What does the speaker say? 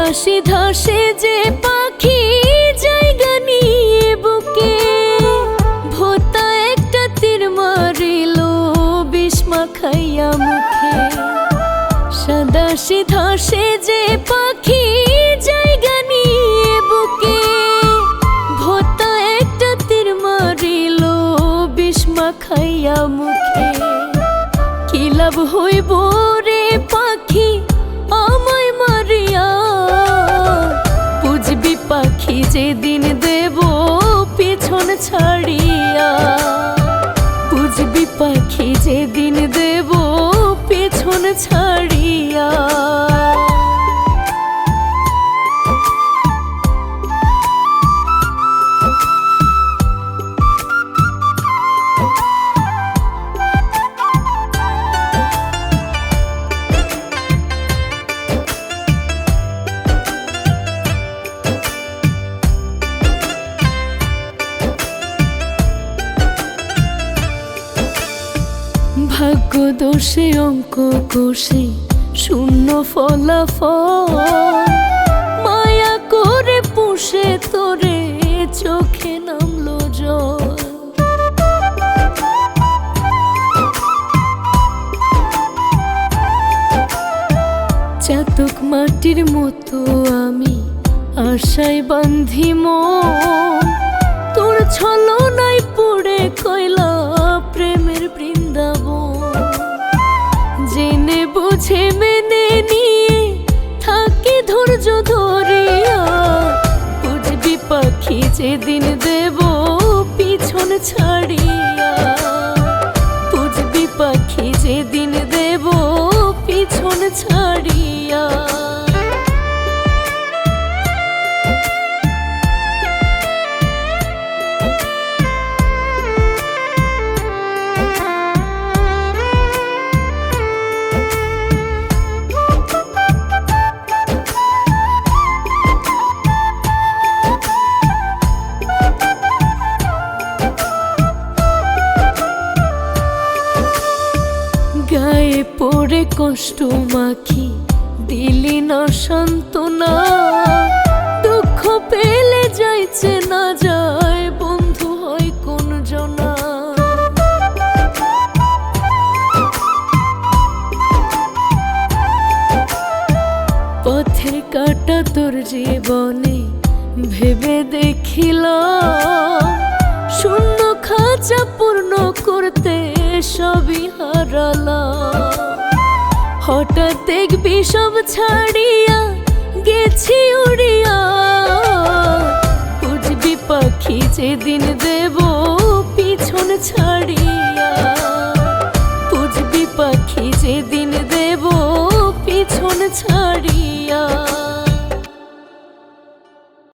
ধাসে যে পাখি জায়গা নিয়ে বুকে, ভোতা একটা তীর মারিল বিষ্মা খাইয়া মুখে। সাদা সিধা সে যে পাখি জায়গা নিয়ে বুকে, ভোতা একটা তীর মারিল বিষ্মা খাইয়া মুখে। কি লাভ হইব রে পাখি? পাখি যেদিন দেব পিছন ছাড়িয়া। বুঝবি পাখি যে দিন দেব পেছন ছাড়িয়া। দোষে অঙ্ক কোষে শূন্য ফলাফল। মায়া করে পুষে তোরে, চোখে নামলো জল। চাতক মাটির মতো আমি আশায় বান্ধি মন। তোর ছলনায় পড়ে কইলা থাকি ধৈর্য বুঝবি পাখি যেদিন দেব পিছন ছাড়িয়া। বুঝবি পাখি যেদিন দেব পিছন ছাড়িয়া। গায়ে পড়ে কষ্ট মাখি, দিলি না সান্ত্বনা। দুঃখ পেলে যাইছে না যায়, বন্ধু হয় কোন জনা। পথের কাটা তোর জীবনে ভেবে দেখিলাম, শূন্য খাঁচা পূর্ণ করতে সবই হারালাম হঠাৎ দেখবি সব ছাড়িয়া গেছি উড়িয়া। বুঝবি পাখি যেদিন দেব পিছন ছাড়িয়া। বুঝবি পাখি যেদিন দেব পিছন ছাড়িয়া।